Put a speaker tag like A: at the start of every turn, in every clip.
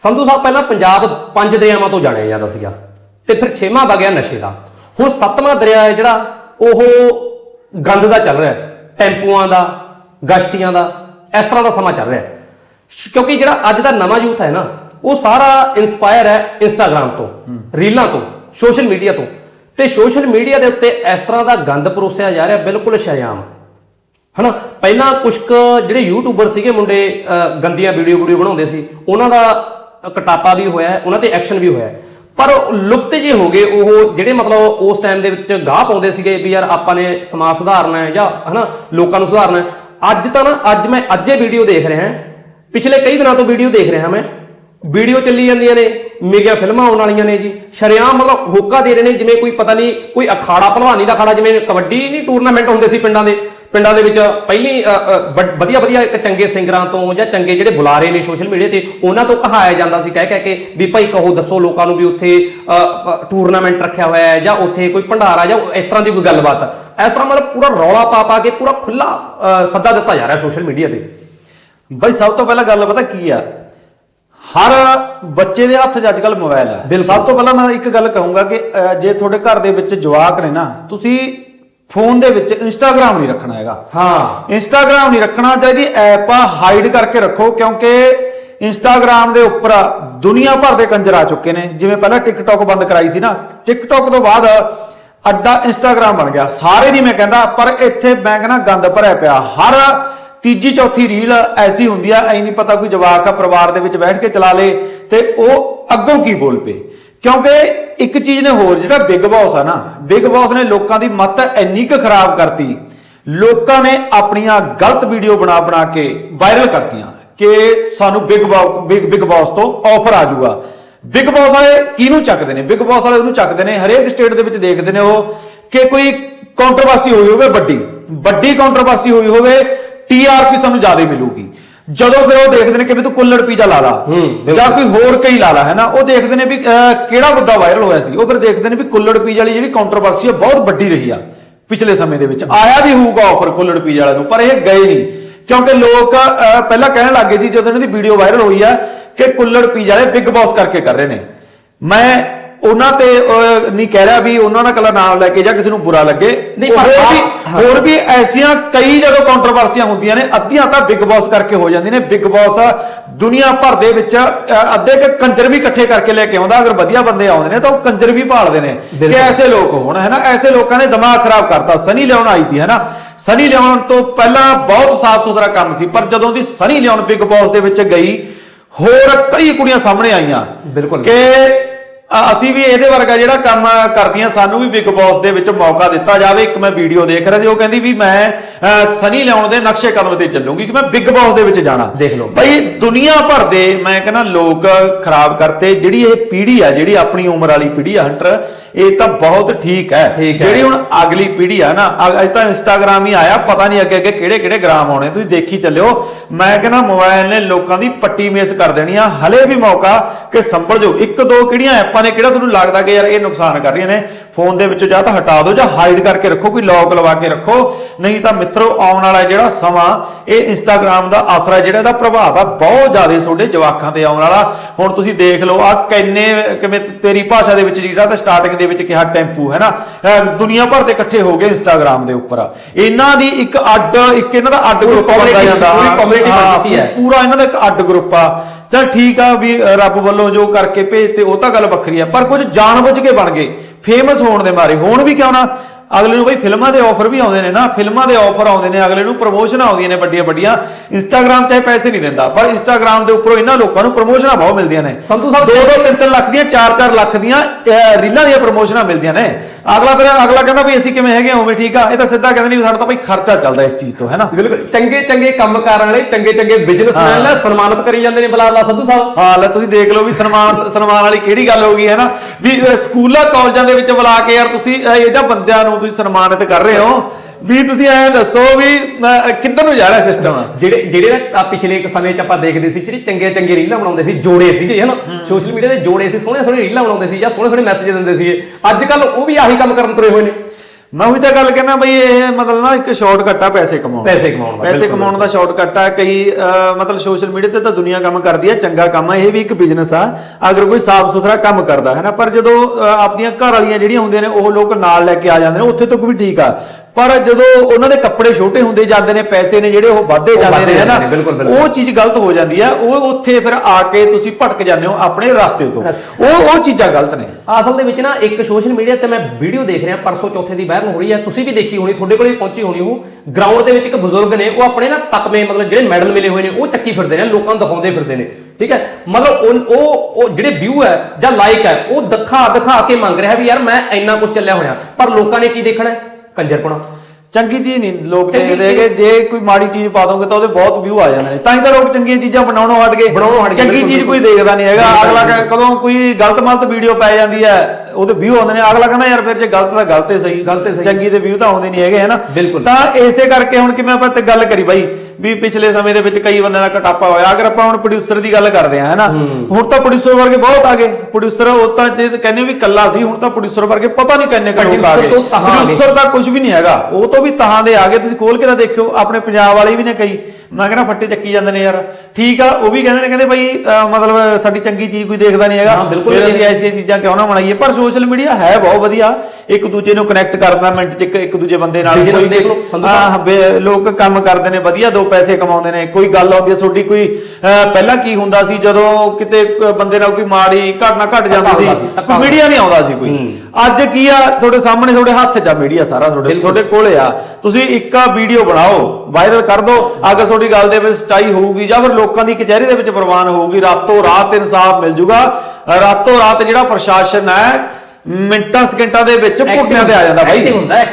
A: ਸੰਧੂ ਸਾਹਿਬ ਪਹਿਲਾਂ ਪੰਜਾਬ ਪੰਜ ਦਰਿਆਵਾਂ ਤੋਂ ਜਾਣਿਆ ਜਾਂਦਾ ਸੀਗਾ ਤੇ ਫਿਰ ਛੇਵਾਂ ਵਗਿਆ ਨਸ਼ੇ ਦਾ। ਹੁਣ ਸੱਤਵਾਂ ਦਰਿਆ ਹੈ ਜਿਹੜਾ ਉਹ ਗੰਦ ਦਾ ਚੱਲ ਰਿਹਾ ਟੈਂਪੂਆਂ ਦਾ ਗਸ਼ਤੀਆਂ ਦਾ ਇਸ ਤਰ੍ਹਾਂ ਦਾ ਸਮਾਂ ਚੱਲ ਰਿਹਾ ਕਿਉਂਕਿ ਜਿਹੜਾ ਅੱਜ ਦਾ ਨਵਾਂ ਯੂਥ ਹੈ ਨਾ ਉਹ ਸਾਰਾ ਇਨਸਪਾਇਰ ਹੈ ਇੰਸਟਾਗ੍ਰam ਤੋਂ ਰੀਲਾਂ ਤੋਂ ਸੋਸ਼ਲ ਮੀਡੀਆ ਤੋਂ। ਤੇ ਸੋਸ਼ਲ ਮੀਡੀਆ ਦੇ ਉੱਤੇ ਇਸ ਤਰ੍ਹਾਂ ਦਾ ਗੰਦ ਪਰੋਸਿਆ ਜਾ ਰਿਹਾ ਬਿਲਕੁਲ ਸ਼ਰਿਆਮ ਹਨਾ? ਪਹਿਲਾਂ ਕੁਝ ਜਿਹੜੇ ਯੂਟਿਊਬਰ ਸੀਗੇ ਮੁੰਡੇ ਗੰਦੀਆਂ ਵੀਡੀਓ ਵੀਡੀਓ ਬਣਾਉਂਦੇ ਸੀ ਉਹਨਾਂ ਦਾ ਕਟਾਪਾ ਵੀ ਹੋਇਆ ਹੈ, ਉਹਨਾਂ ਤੇ ਐਕਸ਼ਨ ਵੀ ਹੋਇਆ ਹੈ। ਪਰ ਲੁਪਤ ਜੇ ਹੋ ਗਏ, ਉਹ ਜਿਹੜੇ ਮਤਲਬ ਉਸ ਟਾਈਮ ਦੇ ਵਿੱਚ ਗਾਹ ਪਾਉਂਦੇ ਸੀਗੇ ਵੀ ਯਾਰ ਆਪਾਂ ਨੇ ਸਮਾਜ ਸੁਧਾਰਨਾ ਹੈ ਜਾਂ ਹਨਾ, ਲੋਕਾਂ ਨੂੰ ਸੁਧਾਰਨਾ ਹੈ। ਅੱਜ ਤਾਂ ਨਾ, ਅੱਜ ਮੈਂ ਅੱਜ ਵੀਡੀਓ ਦੇਖ ਰਿਹਾ ਹਾਂ। ਪਿਛਲੇ ਕਈ ਦਿਨਾਂ ਤੋਂ ਵੀਡੀਓ ਦੇਖ ਰਿਹਾ ਮੈਂ। ਵੀਡੀਓ ਚੱਲੀ ਜਾਂਦੀਆਂ ਨੇ, ਮੇਰੀਆਂ ਫਿਲਮਾਂ ਆਉਣ ਵਾਲੀਆਂ ਨੇ ਜੀ। ਸ਼ਰਿਆਮ ਮਤਲਬ ਹੋਕਾ ਦੇ ਰਹੇ ਨੇ, ਜਿਵੇਂ ਕੋਈ ਪਤਾ ਨਹੀਂ, ਕੋਈ ਅਖਾੜਾ, ਭਲਵਾਨੀ ਦਾ ਅਖਾੜਾ, ਜਿਵੇਂ ਕਬੱਡੀ ਨਹੀਂ ਟੂਰਨਾਮੈਂਟ ਹੁੰਦੇ ਸੀ ਪਿੰਡਾਂ ਦੇ। ਪਿੰਡਾਂ ਦੇ ਵਿੱਚ ਪਹਿਲੀ ਵਧੀਆ ਵਧੀਆ ਇੱਕ ਚੰਗੇ ਸਿੰਗਰਾਂ ਤੋਂ ਜਾਂ ਚੰਗੇ ਜਿਹੜੇ ਬੁਲਾਰੇ ਨੇ ਸੋਸ਼ਲ ਮੀਡੀਆ ਤੇ ਉਹਨਾਂ ਤੋਂ ਕਹਾਇਆ ਜਾਂਦਾ ਸੀ ਕਹਿ ਕਹਿ ਕੇ ਵੀ ਭਾਈ ਕਹੋ ਦੱਸੋ ਲੋਕਾਂ ਨੂੰ ਵੀ ਉੱਥੇ ਟੂਰਨਾਮੈਂਟ ਰੱਖਿਆ ਹੋਇਆ ਹੈ ਜਾਂ ਉੱਥੇ ਕੋਈ ਭੰਡਾਰਾ ਜਾਂ ਇਸ ਤਰ੍ਹਾਂ ਦੀ ਕੋਈ ਗੱਲਬਾਤ। ਇਸ ਤਰ੍ਹਾਂ ਮਤਲਬ ਪੂਰਾ ਰੌਲਾ ਪਾ ਪਾ ਕੇ ਪੂਰਾ ਖੁੱਲਾ ਸੱਦਾ ਦਿੱਤਾ ਜਾ ਰਿਹਾ ਸੋਸ਼ਲ ਮੀਡੀਆ ਤੇ।
B: ਬਈ ਸਭ ਤੋਂ ਪਹਿਲਾਂ ਗੱਲ ਪਤਾ ਕੀ ਆ? ਹਰ ਬੱਚੇ ਦੇ ਹੱਥ 'ਚ ਅੱਜਕੱਲ ਮੋਬਾਈਲ
A: ਬਿਲਕੁਲ।
B: ਸਭ ਤੋਂ ਪਹਿਲਾਂ ਮੈਂ ਇੱਕ ਗੱਲ ਕਹੂੰਗਾ ਕਿ ਜੇ ਤੁਹਾਡੇ ਘਰ ਦੇ ਵਿੱਚ ਜਵਾਕ ਨੇ ਨਾ ਤੁਸੀਂ ਫੋਨ ਦੇ ਵਿੱਚ ਇੰਸਟਾਗ੍ਰam ਨਹੀਂ ਰੱਖਣਾ ਹੈਗਾ।
A: ਹਾਂ।
B: ਇੰਸਟਾਗ੍ਰam ਨਹੀਂ ਰੱਖਣਾ ਚਾਹੀਦੀ ਐਪ ਆ ਹਾਈਡ ਕਰਕੇ ਰੱਖੋ ਕਿਉਂਕਿ ਇੰਸਟਾਗ੍ਰam ਦੇ ਉੱਪਰ ਦੁਨੀਆ ਭਰ ਦੇ ਕੰਜਰ ਆ ਚੁੱਕੇ ਨੇ। ਜਿਵੇਂ ਪਹਿਲਾਂ ਟਿਕਟੌਕ ਬੰਦ ਕਰਾਈ ਸੀ ਨਾ। ਟਿਕਟੌਕ ਤੋਂ ਬਾਅਦ ਅੱਡਾ ਇੰਸਟਾਗ੍ਰam ਬਣ ਗਿਆ। ਸਾਰੇ ਨਹੀਂ ਮੈਂ ਕਹਿੰਦਾ ਪਰ ਇੱਥੇ ਮੈਂ ਕਹਿੰਦਾ ਗੰਦ ਭਰਿਆ ਪਿਆ। ਹਰ ਤੀਜੀ ਚੌਥੀ ਰੀਲ ਐਸੀ ਹੁੰਦੀ ਆ ਐ ਨਹੀਂ ਪਤਾ ਕੋਈ ਜਵਾਕ ਆ ਪਰਿਵਾਰ ਦੇ ਵਿੱਚ ਬੈਠ ਕੇ ਚਲਾ ਲੇ ਤੇ ਉਹ ਅੱਗੋਂ ਕੀ ਬੋਲ ਪਏ। ਕਿਉਂਕਿ ਇੱਕ ਚੀਜ਼ ਨੇ ਹੋਰ, ਜਿਹੜਾ ਬਿਗ ਬੌਸ ਆ ਨਾ, ਬਿਗ ਬੌਸ ਨੇ ਲੋਕਾਂ ਦੀ ਮੱਤ ਇੰਨੀ ਕੁ ਖਰਾਬ ਕਰਤੀ, ਲੋਕਾਂ ਨੇ ਆਪਣੀਆਂ ਗਲਤ ਵੀਡੀਓ ਬਣਾ ਬਣਾ ਕੇ ਵਾਇਰਲ ਕਰਤੀਆਂ ਕਿ ਸਾਨੂੰ ਬਿਗ ਬੌਸ ਬਿਗ ਬੌਸ ਤੋਂ ਆਫਰ ਆ ਜਾਊਗਾ। ਬਿਗ ਬੌਸ ਵਾਲੇ ਕਿਹਨੂੰ ਚੱਕਦੇ ਨੇ? ਬਿਗ ਬੌਸ ਵਾਲੇ ਉਹਨੂੰ ਚੱਕਦੇ ਨੇ, ਹਰੇਕ ਸਟੇਟ ਦੇ ਵਿੱਚ ਦੇਖਦੇ ਨੇ ਉਹ ਕਿ ਕੋਈ ਕੰਟਰੋਵਰਸੀ ਹੋਈ ਹੋਵੇ ਵੱਡੀ। ਵੱਡੀ ਕੰਟਰੋਵਰਸੀ ਹੋਈ ਹੋਵੇ ਟੀਆਰਪੀ ਸਾਨੂੰ ਜ਼ਿਆਦਾ ਮਿਲੂਗੀ। ਜਦੋਂ ਫਿਰ ਉਹ ਦੇਖਦੇ ਨੇ ਕਿ ਵੀ ਤੂੰ ਕੁੱਲੜ ਪੀਜ਼ਾ ਲਾ ਲਾ। ਜਾਂ ਕੋਈ ਹੋਰ ਕਈ ਲਾ ਲਾ ਹੈ ਨਾ ਉਹ ਦੇਖਦੇ ਨੇ ਵੀ ਕਿਹੜਾ ਮੁੱਦਾ ਵਾਇਰਲ ਹੋਇਆ ਸੀ। ਉਹ ਫਿਰ ਦੇਖਦੇ ਨੇ ਵੀ ਕੁੱਲੜ ਪੀਜ਼ਾ ਵਾਲੀ ਜਿਹੜੀ ਕੰਟਰੋਵਰਸੀ ਹੈ ਬਹੁਤ ਵੱਡੀ ਰਹੀ ਆ ਪਿਛਲੇ ਸਮੇਂ ਦੇ ਵਿੱਚ। ਆਇਆ ਵੀ ਹੋਊਗਾ ਆਫਰ ਕੁੱਲੜ ਪੀਜ਼ਾ ਵਾਲਿਆਂ ਨੂੰ ਪਰ ਇਹ ਗਏ ਨਹੀਂ। ਕਿਉਂਕਿ ਲੋਕ ਪਹਿਲਾਂ ਕਹਿਣ ਲੱਗੇ ਸੀ ਜਦੋਂ ਇਹਨਾਂ ਦੀ ਵੀਡੀਓ ਵਾਇਰਲ ਹੋਈ ਆ ਕਿ ਕੁੱਲੜ ਪੀਜ਼ਾ ਵਾਲੇ ਬਿਗ ਬੌਸ ਕਰਕੇ ਕਰ ਰਹੇ ਨੇ। ਮੈਂ ਉਹਨਾਂ ਤੇ ਅਹ, ਨਹੀਂ ਕਹਿ ਰਿਹਾ ਵੀ ਉਹਨਾਂ ਦਾ ਕੱਲਾ ਨਾਮ ਲੈ ਕੇ ਜਾਂ ਕਿਸੇ ਨੂੰ ਬੁਰਾ ਲੱਗੇ।
A: ਨਹੀਂ,
B: ਹੋਰ
A: ਪਰ ਹਾਂ।
B: ਹੋਰ ਵੀ ਐਸੀਆਂ ਕਈ ਜਦੋਂ ਕੰਟਰੋਵਰਸੀਆਂ ਹੁੰਦੀਆਂ ਨੇ। ਅੱਧੀਆਂ ਤਾਂ ਬਿਗ ਬੌਸ ਕਰਕੇ ਹੋ ਜਾਂਦੀਆਂ ਨੇ। ਬਿਗ ਬੌਸ ਦੁਨੀਆ ਭਰ ਦੇ ਵਿੱਚ ਅਹ, ਅੱਧੇ ਕ ਕੰਜਰ ਵੀ ਇਕੱਠੇ ਕਰਕੇ ਲੈ ਕੇ ਆਉਂਦਾ। ਅਗਰ ਵਧੀਆ ਬੰਦੇ ਆਉਂਦੇ ਨੇ ਤਾਂ ਉਹ ਕੰਜਰ ਵੀ ਭਾਲਦੇ ਨੇ। ਕਿ
A: ਬਿਲਕੁਲ।
B: ਐਸੇ ਲੋਕ ਹੋਣ ਹੈ ਨਾ? ਐਸੇ ਲੋਕਾਂ ਨੇ ਦਿਮਾਗ ਖਰਾਬ ਕਰਤਾ। ਸਨੀ ਲਿਆਉਣ ਆਈ ਸੀ ਹੈ ਨਾ? ਸਨੀ ਲਿਆਉਣ ਤੋਂ ਪਹਿਲਾਂ ਬਹੁਤ ਸਾਫ਼ ਸੁਥਰਾ ਕੰਮ ਸੀ ਪਰ ਜਦੋਂ ਦੀ ਸਨੀ ਲਿਆਉਣ ਬਿਗ ਬੌਸ ਦੇ ਵਿੱਚ ਗਈ ਹੋਰ ਕਈ ਕੁੜੀਆਂ ਸਾਹਮਣੇ ਆਈਆਂ
A: ਬਿਲਕੁਲ।
B: ਕਿ ਅਸੀਂ ਵੀ ਇਹਦੇ ਵਰਗਾ ਜਿਹੜਾ ਕੰਮ ਕਰਦੀਆਂ ਸਾਨੂੰ ਵੀ ਬਿਗ ਬੌਸ ਦੇ ਵਿੱਚ ਮੌਕਾ ਦਿੱਤਾ ਜਾਵੇ ਇੱਕ ਮੈਂ ਵੀਡੀਓ ਦੇਖ ਰਿਹਾ ਸੀ ਉਹ ਕਹਿੰਦੀ ਵੀ ਮੈਂ ਸਨੀ ਲਿਆਉਣ ਦੇ ਨਕਸ਼ੇ ਕਦਮ ਤੇ ਚੱਲੂਗੀ ਕਿ ਮੈਂ ਬਿਗ ਬੌਸ ਦੇ ਵਿੱਚ ਜਾਣਾ
A: ਦੇਖ ਲਓ।
B: ਬਈ ਦੁਨੀਆ ਭਰ ਦੇ ਮੈਂ ਕਹਿੰਦਾ ਲੋਕ ਖਰਾਬ ਕਰਤੇ ਜਿਹੜੀ ਇਹ ਪੀੜ੍ਹੀ ਆ ਜਿਹੜੀ ਆਪਣੀ ਉਮਰ ਵਾਲੀ ਪੀੜ੍ਹੀ ਆ ਹੰਟਰ ਇਹ ਤਾਂ ਬਹੁਤ ਠੀਕ ਹੈ। ਜਿਹੜੀ ਹੁਣ ਅਗਲੀ ਪੀੜ੍ਹੀ ਆ ਨਾ ਅੱਜ ਤਾਂ ਇੰਸਟਾਗ੍ਰam ਹੀ ਆਇਆ ਪਤਾ ਨਹੀਂ ਅੱਗੇ ਅੱਗੇ ਕਿਹੜੇ ਕਿਹੜੇ ਗ੍ਰਾਮ ਆਉਣੇ ਤੁਸੀਂ ਦੇਖੀ ਚੱਲਿਓ ਮੈਂ ਕਹਿੰਦਾ ਮੋਬਾਈਲ ਨੇ ਲੋਕਾਂ ਦੀ ਪੱਟੀ ਮੇਸ ਕਰ ਦੇਣੀ ਆ ਹਲੇ ਵੀ ਮੌਕਾ ਕਿ ਸੰਭਲ ਜਾਓ। ਇੱਕ ਦੋ ਕਿਹੜੀਆਂ ਐਪਾਂ ਨੇ ਕਿਹੜਾ ਤੁਹਾਨੂੰ ਲੱਗਦਾ ਕਿ ਯਾਰ ਇਹ ਨੁਕਸਾਨ ਕਰ ਰਹੀਆਂ ਨੇ? ਫੋਨ ਦੇ ਵਿੱਚੋਂ ਜਾਂ ਤਾਂ ਹਟਾ ਦਿਓ ਜਾਂ ਹਾਈਡ ਕਰਕੇ ਰੱਖੋ ਕੋਈ ਲੌਕ ਲਵਾ ਕੇ ਰੱਖੋ। ਨਹੀਂ ਤਾਂ ਮਿੱਤਰੋ ਆਉਣ ਵਾਲਾ ਜਿਹੜਾ ਸਮਾਂ ਇਹ ਇੰਸਟਾਗ੍ਰam ਦਾ ਆਸਰਾ ਜਿਹੜਾ ਇਹਦਾ ਪ੍ਰਭਾਵ ਆ ਬਹੁਤ ਜ਼ਿਆਦਾ ਤੁਹਾਡੇ ਜਵਾਕਾਂ ਤੇ ਆਉਣ ਵਾਲਾ। ਹੁਣ ਤੁਸੀਂ ਦੇਖ ਲਓ ਆ ਕਿੰਨੇ ਕਿਵੇਂ ਤੇਰੀ ਭਾਸ਼ਾ ਦੇ ਵਿੱਚ ਜਿਹੜਾ ਤਾਂ ਸਟਾਰਟਿੰਗ ਦੇ ਵਿੱਚ ਕਿਹਾ ਟੈਂਪੂ ਹੈ ਨਾ? ਦੁਨੀਆ ਭਰ ਦੇ ਇਕੱਠੇ ਹੋ ਗਏ ਇੰਸਟਾਗ੍ਰam ਦੇ ਉੱਪਰ। ਇਹਨਾਂ ਦੀ ਇੱਕ ਅੱਡ ਇੱਕ ਇਹਨਾਂ ਦਾ ਅੱਡ ਗਰੁੱਪ ਬਣਦਾ ਜਾਂਦਾ।
A: ਪੂਰਾ
B: ਇਹਨਾਂ ਦਾ ਇੱਕ ਅੱਡ ਗਰੁੱਪ ਆ। ਚਲ ਠੀਕ ਆ ਵੀ ਰੱਬ ਵੱਲੋਂ ਜੋ ਕਰਕੇ ਭੇਜ ਤੇ ਉਹ ਤਾਂ ਗੱਲ ਵੱਖਰੀ ਆ, ਪਰ ਕੁਝ ਜਾਣਬੁੱਝ ਕੇ ਬਣ ਗਏ। ਫੇਮਸ ਹੋਣ ਦੇ ਮਾਰੇ। ਹੋਣ ਵੀ ਕਿਉਂ ਨਾ ਅਗਲੇ ਨੂੰ ਬਈ ਫਿਲਮਾਂ ਦੇ ਆਫਰ ਵੀ ਆਉਂਦੇ ਨੇ ਨਾ ਫਿਲਮਾਂ ਦੇ ਆਫਰ ਆਉਂਦੇ ਨੇ ਅਗਲੇ ਨੂੰ ਪ੍ਰਮੋਸ਼ਨ ਆਉਂਦੀਆਂ ਨੇ ਵੱਡੀਆਂ ਵੱਡੀਆਂ। ਇੰਸਟਾਗ੍ਰam ਚਾਹੇ ਪੈਸੇ ਨਹੀਂ ਦਿੰਦਾ ਪਰ ਇੰਸਟਾਗ੍ਰam ਦੇ ਉੱਪਰੋਂ ਇਹਨਾਂ ਲੋਕਾਂ ਨੂੰ ਪ੍ਰਮੋਸ਼ਨਾਂ ਬਹੁਤ ਮਿਲਦੀਆਂ ਨੇ।
A: ਸੰਧੂ ਸਾਹਿਬ
B: 2-2 3-3 ਲੱਖ ਦੀਆਂ 4-4 ਲੱਖ ਦੀਆਂ ਰੀਲਾਂ ਦੀਆਂ ਪ੍ਰਮੋਸ਼ਨਾਂ ਮਿਲਦੀਆਂ ਨੇ। ਅਗਲਾ ਫਿਰ ਅਗਲਾ ਕਹਿੰਦਾ ਵੀ ਅਸੀਂ ਕਿਵੇਂ ਹੈਗੇ ਉਵੇਂ ਠੀਕ ਆ। ਇਹ ਤਾਂ ਸਿੱਧਾ ਕਹਿੰਦੇ ਨਹੀਂ ਸਾਡਾ ਤਾਂ ਬਈ ਖਰਚਾ ਚੱਲਦਾ ਇਸ ਚੀਜ਼ ਤੋਂ ਹੈ ਨਾ?
A: ਬਿਲਕੁਲ। ਚੰਗੇ ਚੰਗੇ ਕੰਮ ਕਰਨ ਵਾਲੇ ਚੰਗੇ ਚੰਗੇ ਬਿਜ਼ਨਸਮੈਨ
B: ਹਾਂ।
A: ਲੈ ਸਨਮਾਨਿਤ ਕਰੀ ਜਾਂਦੇ ਨੇ ਬਲਾ ਬਲਾ ਸੰਧੂ ਸਾਹਿਬ।
B: ਹਾਂ ਲੈ ਤੁਸੀਂ ਦੇਖ ਲਓ ਵੀ ਸਨਮਾਨ ਸਨਮਾਨ ਵਾਲੀ ਕਿਹੜੀ ਗੱਲ ਹੋ ਗਈ ਹੈ ਨਾ? ਵੀ ਸਕੂਲਾਂ ਕਾਲਜਾਂ ਦੇ ਵਿੱਚ ਬੁਲਾ ਕੇ ਯਾਰ ਤੁਸੀਂ ਇਹਦਾ ਬੰਦਿਆਂ ਨੂੰ ਤੁਸੀਂ ਸਨਮਾਨਿਤ ਕਰ ਰਹੇ ਹੋ ਵੀ ਤੁਸੀਂ ਐਂ ਦੱਸੋ ਵੀ ਕਿੱਧਰ ਨੂੰ ਜਾ ਰਿਹਾ ਸਿਸਟਮ
A: ਜਿਹੜੇ ਜਿਹੜੇ ਨਾ ਪਿਛਲੇ ਇੱਕ ਸਮੇਂ ਚ ਆਪਾਂ ਦੇਖਦੇ ਸੀ ਜਿਹੜੇ ਚੰਗੇ ਚੰਗੇ ਰੀਲਾਂ ਬਣਾਉਂਦੇ ਸੀ ਜੋੜੇ ਸੀਗੇ ਹਨਾ? ਸੋਸ਼ਲ ਮੀਡੀਆ ਤੇ ਜੋੜੇ ਸੀ ਸੋਹਣੇ ਸੋਹਣੇ ਰੀਲਾਂ ਬਣਾਉਂਦੇ ਸੀ ਜਾਂ ਸੋਹਣੇ ਸੋਹਣੇ ਮੈਸੇਜ ਦਿੰਦੇ ਸੀ ਅੱਜ ਕੱਲ ਉਹ ਵੀ ਆਹੀ ਕੰਮ ਕਰਨ ਤੁਰੇ ਹੋਏ ਨੇ।
B: ਮੈਂ ਉਹੀ ਤਾਂ ਗੱਲ ਕਹਿਣਾ ਬਈ ਇਹ ਮਤਲਬ ਨਾ ਇੱਕ ਸ਼ਾਰਟਕਟ ਆ ਪੈਸੇ ਕਮਾਉਣ ਦਾ।
A: ਪੈਸੇ ਕਮਾਉਣ ਦਾ,
B: ਪੈਸੇ
A: ਬਿਲਕੁਲ,
B: ਕਮਾਉਣ ਦਾ ਸ਼ਾਰਟਕਟ ਆ। ਕਈ ਅਹ, ਮਤਲਬ ਸੋਸ਼ਲ ਮੀਡੀਆ ਤੇ ਤਾਂ ਦੁਨੀਆ ਕੰਮ ਕਰਦੀ ਆ ਚੰਗਾ ਕੰਮ ਆ ਇਹ ਵੀ ਇੱਕ ਬਿਜ਼ਨਸ ਆ। ਅਗਰ ਕੋਈ ਸਾਫ਼ ਸੁਥਰਾ ਕੰਮ ਕਰਦਾ ਹੈ ਨਾ? ਪਰ ਜਦੋਂ ਅਹ, ਆਪਣੀਆਂ ਘਰ ਵਾਲੀਆਂ ਜਿਹੜੀਆਂ ਹੁੰਦੀਆਂ ਨੇ ਉਹ ਲੋਕ ਨਾਲ ਲੈ ਕੇ ਆ ਜਾਂਦੇ ਨੇ ਉੱਥੇ ਤੱਕ ਵੀ ਠੀਕ ਆ। ਪਰ ਜਦੋਂ ਉਹਨਾਂ ਦੇ ਕੱਪੜੇ ਛੋਟੇ ਹੁੰਦੇ ਜਾਂਦੇ ਨੇ ਪੈਸੇ ਨੇ ਜਿਹੜੇ ਉਹ ਵੱਧਦੇ ਜਾਂਦੇ ਨੇ ਹੈ ਨਾ
A: ਜਾਂਦੇ ਨੇ, ਬਿਲਕੁਲ, ਬਿਲਕੁਲ।
B: ਉਹ ਚੀਜ਼ ਗਲਤ ਹੋ ਜਾਂਦੀ ਆ ਉਹ ਉੱਥੇ ਫਿਰ ਆ ਕੇ ਤੁਸੀਂ ਭਟਕ ਜਾਂਦੇ ਹੋ ਆਪਣੇ ਰਸਤੇ ਤੋਂ ਉਹ ਉਹ ਚੀਜ਼ਾਂ ਗਲਤ ਨੇ।
A: ਅਸਲ ਦੇ ਵਿੱਚ ਨਾ ਇੱਕ ਸੋਸ਼ਲ ਮੀਡੀਆ ਤੇ ਮੈਂ ਵੀਡੀਓ ਦੇਖ ਰਿਹਾ ਪਰਸੋਂ ਚੌਥੇ ਦੀ ਵਾਇਰਲ ਹੋ ਰਹੀ ਹੈ ਤੁਸੀਂ ਵੀ ਦੇਖੀ ਹੋਣੀ ਤੁਹਾਡੇ ਕੋਲੇ ਵੀ ਪਹੁੰਚੀ ਹੋਣੀ ਉਹ। ਗਰਾਊਂਡ ਦੇ ਵਿੱਚ ਇੱਕ ਬਜ਼ੁਰਗ ਨੇ ਉਹ ਆਪਣੇ ਨਾ ਤਕਮੇ ਮਤਲਬ ਜਿਹੜੇ ਮੈਡਲ ਮਿਲੇ ਹੋਏ ਨੇ ਉਹ ਚੱਕੀ ਫਿਰਦੇ ਨੇ ਲੋਕਾਂ ਨੂੰ ਦਿਖਾਉਂਦੇ ਫਿਰਦੇ ਨੇ। ਠੀਕ ਹੈ? ਮਤਲਬ ਉਹ ਉਹ ਜਿਹੜੇ ਵਿਊ ਹੈ ਜਾਂ ਲਾਈਕ ਹੈ ਉਹ ਦਿਖਾ ਦਿਖਾ ਕੇ ਮੰਗ ਰਿਹਾ ਵੀ ਯਾਰ ਮੈਂ ਇੰਨਾ ਕੁਝ ਚੱਲਿਆ ਹੋਇਆ। ਪਰ ਲੋਕਾਂ ਨੇ ਕੀ ਦੇਖਣਾ? ਕੰਜਰਪਣਾ
B: ਚੰਗੀ ਚੀਜ਼ ਨਹੀਂ ਲੋਕ
A: ਚੰਗੀ
B: ਦੇਖਦੇ ਹੈਗੇ ਜੇ ਕੋਈ ਮਾੜੀ ਚੀਜ਼ ਪਾ ਦੋਗੇ ਤਾਂ ਉਹਦੇ ਬਹੁਤ ਵਿਊ ਆ ਜਾਂਦੇ ਨੇ। ਤਾਂ ਹੀ ਤਾਂ ਲੋਕ ਚੰਗੀਆਂ ਚੀਜ਼ਾਂ ਬਣਾਉਣੋਂ ਹਟ ਗਏ।
A: ਬਣਾਉਣੋਂ ਹਟ ਗਏ,
B: ਚੰਗੀ ਚੀਜ਼ ਕੋਈ। ਦੇਖਦਾ ਨਹੀਂ ਹੈਗਾ। ਅਗਲਾ। ਕਦੋਂ ਕੋਈ ਗਲਤ ਮਲਤ ਵੀਡੀਓ ਪੈ ਜਾਂਦੀ ਹੈ ਉਹਦੇ ਵਿਊ ਆਉਂਦੇ ਨੇ ਅਗਲਾ ਕਹਿੰਦਾ ਯਾਰ ਫਿਰ ਜੇ ਗਲਤ ਤਾਂ ਗਲਤ ਹੀ ਸਹੀ
A: ਗਲਤ ਹੀ ਸਹੀ।
B: ਚੰਗੀ ਦੇ ਵਿਊ ਤਾਂ ਆਉਂਦੇ ਨਹੀਂ ਹੈਗੇ ਹੈਨਾ?
A: ਬਿਲਕੁਲ।
B: ਤਾਂ ਇਸੇ ਕਰਕੇ ਹੁਣ ਕਿਵੇਂ ਆਪਾਂ ਤੇ ਗੱਲ ਕਰੀ ਬਾਈ ਵੀ ਪਿਛਲੇ ਸਮੇਂ ਦੇ ਵਿੱਚ ਕਈ ਬੰਦਿਆਂ ਦਾ ਘਟਾਪਾ ਹੋਇਆ। ਅਗਰ ਆਪਾਂ ਹੁਣ ਪ੍ਰੋਡਿਊਸਰ ਦੀ ਗੱਲ ਕਰਦੇ ਹਾਂ ਹੈਨਾ? ਹੁਣ ਤਾਂ ਪ੍ਰੋਡਿਊਸਰ ਵਰਗੇ ਬਹੁਤ ਆ ਗਏ। ਪ੍ਰੋਡਿਊਸਰ ਉਹ ਤਾਂ ਜੇ ਕਹਿੰਦੇ ਵੀ ਕੱਲਾ ਸੀ ਹੁਣ ਤਾਂ ਪ੍ਰੋਡਿਊਸਰ ਵਰਗੇ ਪਤਾ ਨਹੀਂ ਕਿੰਨੇ ਕੁ ਲੋਕ ਆ ਗਏ।
A: Producer ਤੋਂ।
B: ਪ੍ਰੋਡਿਊਸਰ ਦਾ ਕੁਝ ਵੀ ਨਹੀਂ ਹੈਗਾ। ਉਹ ਤੋਂ ਵੀ ਤਹਾਂ ਦੇ ਆ ਗਏ। ਤੁਸੀਂ ਖੋਲ ਕੇ ਤਾਂ ਦੇਖਿਓ ਆਪਣੇ ਪੰਜਾਬ ਵਾਲੇ ਵੀ ਨੇ ਕਈ। ਮੈਂ ਕਹਿੰਦਾ ਫੱਟੇ ਚੱਕੀ ਜਾਂਦੇ ਨੇ ਯਾਰ। ਠੀਕ ਆ ਉਹ ਵੀ ਕਹਿੰਦੇ ਨੇ ਕਹਿੰਦੇ ਬਈ ਮਤਲਬ ਸਾਡੀ ਚੰਗੀ ਚੀਜ਼ ਕੋਈ ਦੇਖਦਾ ਨਹੀਂ ਹੈਗਾ। ਫਿਰ। ਅਸੀਂ ਐਸੀਆਂ ਚੀਜ਼ਾਂ ਕਿਉਂ ਨਾ ਬਣਾਈਏ? ਪਰ ਸੋਸ਼ਲ ਮੀਡੀਆ ਹੈ ਬਹੁਤ ਵਧੀਆ। ਇੱਕ ਦੂਜੇ ਨੂੰ ਕਨੈਕਟ ਕਰਦਾ ਮਿੰਟ ਚ ਇੱਕ ਦੂਜੇ ਬੰਦੇ ਨਾਲ ਲੋਕ ਕੰਮ ਕਰਦੇ ਨੇ ਵਧੀਆ ਦੋ ਪੈਸੇ ਕਮਾਉਂਦੇ ਨੇ। ਕੋਈ ਗੱਲ ਆਉਂਦੀ ਹੈ ਤੁਹਾਡੀ ਕੋਈ ਪਹਿਲਾਂ ਕੀ ਹੁੰਦਾ ਸੀ? ਜਦੋਂ ਕਿਤੇ ਬੰਦੇ ਨਾਲ ਕੋਈ ਮਾੜੀ ਘਟਨਾ ਘਟ ਜਾਂਦੀ ਸੀ ਕੋਈ ਮੀਡੀਆ ਨਹੀਂ ਆਉਂਦਾ ਸੀ ਕੋਈ। ਅੱਜ ਕੀ ਆ ਤੁਹਾਡੇ ਸਾਹਮਣੇ ਤੁਹਾਡੇ ਹੱਥ 'ਚ ਆ ਮੀਡੀਆ ਸਾਰਾ ਤੁਹਾਡੇ। ਤੁਹਾਡੇ ਕੋਲੇ ਆ। ਤੁਸੀਂ ਇੱਕ ਵੀਡੀਓ ਬਣਾਓ ਵਾਇਰਲ ਕਰ ਦਿਓ ਅਗਰ ਤੁਹਾਡੀ ਗੱਲ ਦੇ ਵਿੱਚ ਸੱਚਾਈ ਹੋਊਗੀ ਜਾਂ ਫਿਰ ਲੋਕਾਂ ਦੀ ਕਚਹਿਰੀ ਦੇ ਵਿੱਚ ਪ੍ਰਵਾਨ ਹੋਊਗੀ ਰਾਤੋਂ ਰਾਤ ਇਨਸਾਫ ਮਿਲ ਜੂਗਾ। ਰਾਤੋਂ ਰਾਤ ਜਿਹੜਾ ਪ੍ਰਸ਼ਾਸਨ ਹੈ ਮਿੰਟਾਂ ਸਕਿੰਟਾਂ ਦੇ ਵਿੱਚ ਪੁੱਟਿਆਂ ਤੇ ਆ ਜਾਂਦਾ ਬਾਈ।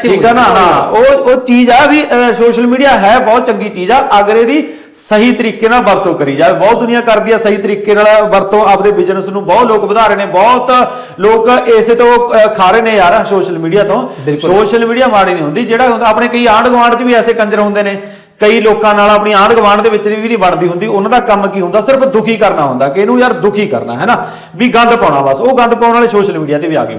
B: ਠੀਕ ਆ ਨਾ। ਹਾਂ ਉਹ ਉਹ ਚੀਜ਼ ਆ ਵੀ ਸੋਸ਼ਲ ਮੀਡੀਆ ਹੈ ਬਹੁਤ ਚੰਗੀ ਚੀਜ਼ ਆ। ਅਗਰ ਇਹਦੀ ਸਹੀ ਤਰੀਕੇ ਨਾਲ ਵਰਤੋਂ ਕਰੀ ਜਾਵੇ ਬਹੁਤ ਦੁਨੀਆ ਕਰਦੀ ਆ ਸਹੀ ਤਰੀਕੇ ਨਾਲ ਵਰਤੋਂ ਆਪਦੇ ਬਿਜ਼ਨਸ ਨੂੰ ਬਹੁਤ ਲੋਕ ਵਧਾ ਰਹੇ ਨੇ ਬਹੁਤ ਲੋਕ ਇਸੇ ਤੋਂ ਖਾ ਰਹੇ ਨੇ ਯਾਰ ਸੋਸ਼ਲ ਮੀਡੀਆ ਤੋਂ। ਸੋਸ਼ਲ ਮੀਡੀਆ ਮਾੜੀ ਨਹੀਂ ਹੁੰਦੀ ਜਿਹੜਾ ਹੁੰਦਾ ਆਪਣੇ ਕਈ ਆਂਢ ਗੁਆਂਢ 'ਚ ਵੀ ਐਸੇ ਕੰਜਰ ਹੁੰਦੇ ਨੇ। ਕਈ ਲੋਕਾਂ ਨਾਲ ਆਪਣੀ ਆਂਢ ਗੁਆਂਢ ਦੇ ਵਿੱਚ ਵੀ ਨਹੀਂ ਵੜਦੀ ਹੁੰਦੀ, ਉਹਨਾਂ ਦਾ ਕੰਮ ਕੀ ਹੁੰਦਾ? ਸਿਰਫ ਦੁਖੀ ਕਰਨਾ ਹੁੰਦਾ, ਕਿ ਇਹਨੂੰ ਯਾਰ ਦੁਖੀ ਕਰਨਾ, ਹੈ ਨਾ? ਵੀ ਗੰਦ ਪਾਉਣਾ ਬਸ, ਉਹ ਗੰਦ ਪਾਉਣ ਵਾਲੇ ਸੋਸ਼ਲ ਮੀਡੀਆ ਤੇ ਵੀ ਆ ਗਏ।